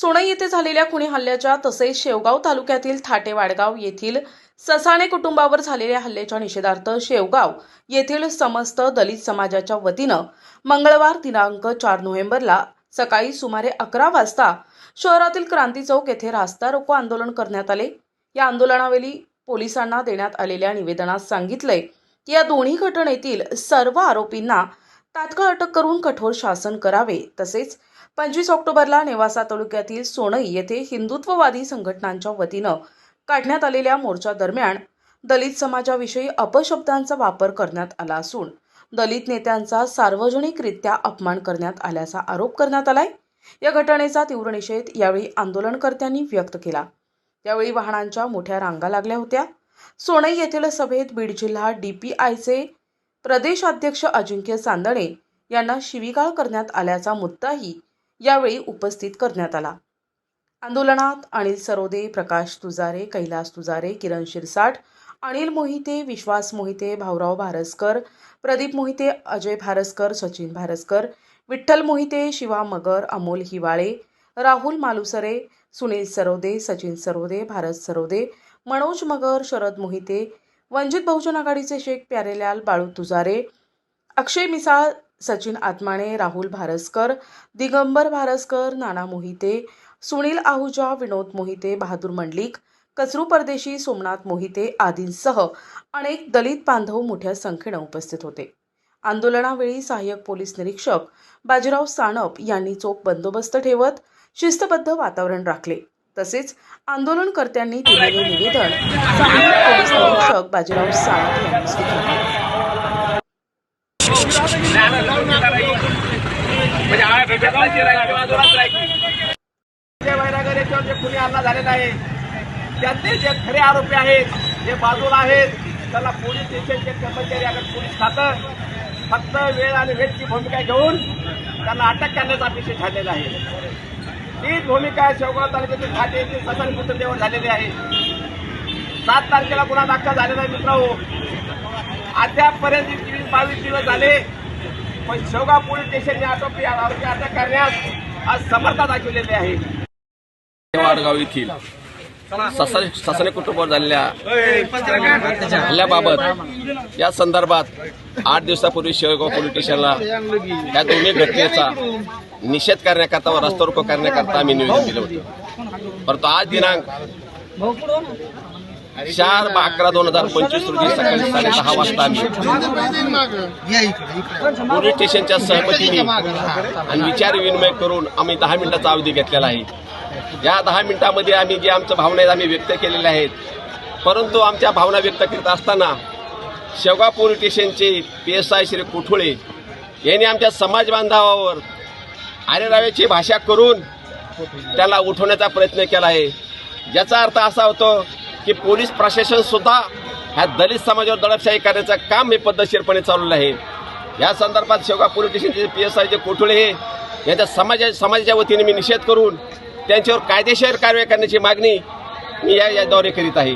सोनई येथे झालेल्या खुणी हल्ल्याच्या तसेच शेवगाव तालुक्यातील थाटे वाडगाव येथील ससाणे कुटुंबावर झालेल्या हल्ल्याच्या निषेधार्थ शेवगाव येथील समस्त दलित समाजाच्या वतीनं मंगळवार दिनांक चार नोव्हेंबरला सकाळी सुमारे अकरा वाजता शहरातील क्रांती चौक येथे रास्ता रोको आंदोलन करण्यात आले. या आंदोलनावेळी पोलिसांना देण्यात आलेल्या निवेदनात सांगितलंय की या दोन्ही घटनेतील सर्व आरोपींना तात्काळ अटक करून कठोर शासन करावे. तसेच पंचवीस ऑक्टोबरला नेवासा तालुक्यातील सोनई येथे हिंदुत्ववादी संघटनांच्या वतीनं काढण्यात आलेल्या मोर्चा दरम्यान दलित समाजाविषयी अपशब्दांचा वापर करण्यात आला असून दलित नेत्यांचा सार्वजनिकरित्या अपमान करण्यात आल्याचा आरोप करण्यात आलाय. या घटनेचा तीव्र निषेध यावेळी आंदोलनकर्त्यांनी व्यक्त केला. त्यावेळी वाहनांच्या मोठ्या रांगा लागल्या होत्या. सोनई येथील सभेत बीड जिल्हा डीपीआयचे प्रदेशाध्यक्ष अजिंक्य चांदणे यांना शिवीगाळ करण्यात आल्याचा मुद्दाही यावेळी उपस्थित करण्यात आला. आंदोलनात अनिल सरोदे प्रकाश तुजारे कैलास तुजारे किरण शिरसाट अनिल मोहिते विश्वास मोहिते भाऊराव भारसकर प्रदीप मोहिते अजय भारसकर सचिन भारसकर विठ्ठल मोहिते शिवा मगर अमोल हिवाळे राहुल मालुसरे सुनील सरोदे सचिन सरोदे भारत सरोदे मनोज मगर शरद मोहिते वंचित बहुजन आघाडीचे शेख प्यारेलाल बाळू तुजारे अक्षय मिसाळ सचिन आत्माणे राहुल भारसकर दिगंबर भारसकर नाना मोहिते सुनील आहुजा विनोद मोहिते बहादूर मंडलिक कचरू परदेशी सोमनाथ मोहिते आदींसह अनेक दलित बांधव मोठ्या संख्येनं उपस्थित होते. आंदोलनावेळी सहाय्यक पोलीस निरीक्षक बाजीराव सानप यांनी चोख बंदोबस्त ठेवत शिस्तबद्ध वातावरण राखले. तसेच आंदोलनकर्त्यांनी दिलेले निवेदन पोलीस निरीक्षक बाजीराव सानप यांनी स्वीकारले. म्हणजे जे हल्ला झालेला आहे त्यातले जे खरे आरोपी आहेत जे बाजूला आहेत त्याला पोलीस स्टेशनचे कर्मचारी अगर पोलीस खातं फक्त वेळ आणि वेळची भूमिका घेऊन त्यांना अटक करण्याचा अपेक्षित झालेला आहे. तीच भूमिका शेवगाव तालुक्यातील खाते येथील ससन कुटुंबावर झालेली आहे. सात तारखेला गुन्हा दाखल झालेला आहे मित्रांनो. अद्यापपर्यंत वीस बावीस दिवस झाले. पण शेवगाव पोलीस स्टेशनने आटोपी आरोपी अटक करण्यास आज समर्थ दाखवलेली आहे. वाडगाव येथील ससाने ससाने कुटुंबावर झालेल्या हल्ल्याबाबत या संदर्भात आठ दिवसापूर्वी शेवगाव पोलीस स्टेशनला या दोन्ही घटनेचा निषेध करण्याकरता व रस्ता रोको करण्याकरता आम्ही निवेदन दिलं होतं. परंतु आज दिनांक चार अकरा दोन हजार पंचवीस रोजी सकाळी साडे दहा वाजता आम्ही पोलीस स्टेशनच्या सहमतीने आणि विचार विनिमय करून आम्ही दहा मिनिटाचा अवधी घेतलेला आहे. या दहा मिनिटामध्ये आम्ही जे आमच्या भावना आहेत आम्ही व्यक्त केलेल्या आहेत. परंतु आमच्या भावना व्यक्त करीत असताना शेवगाव पोलीस स्टेशनचे P S I Shri Kuthule यांनी आमच्या समाज बांधवावर आरेरावेची भाषा करून त्याला उठवण्याचा प्रयत्न केला आहे. ज्याचा अर्थ असा होतो की पोलीस प्रशासन सुद्धा ह्या दलित समाजावर दडपशाही करण्याचं काम हे पद्धतशीरपणे चालवलं आहे. या संदर्भात शेवगा पोलीस स्टेशनचे पी एस आय जे कोठुळे हे यांच्या समाजा समाजाच्या वतीने मी निषेध करून त्यांच्यावर कायदेशीर कारवाई करण्याची मागणी मी या याद्वारे करीत आहे.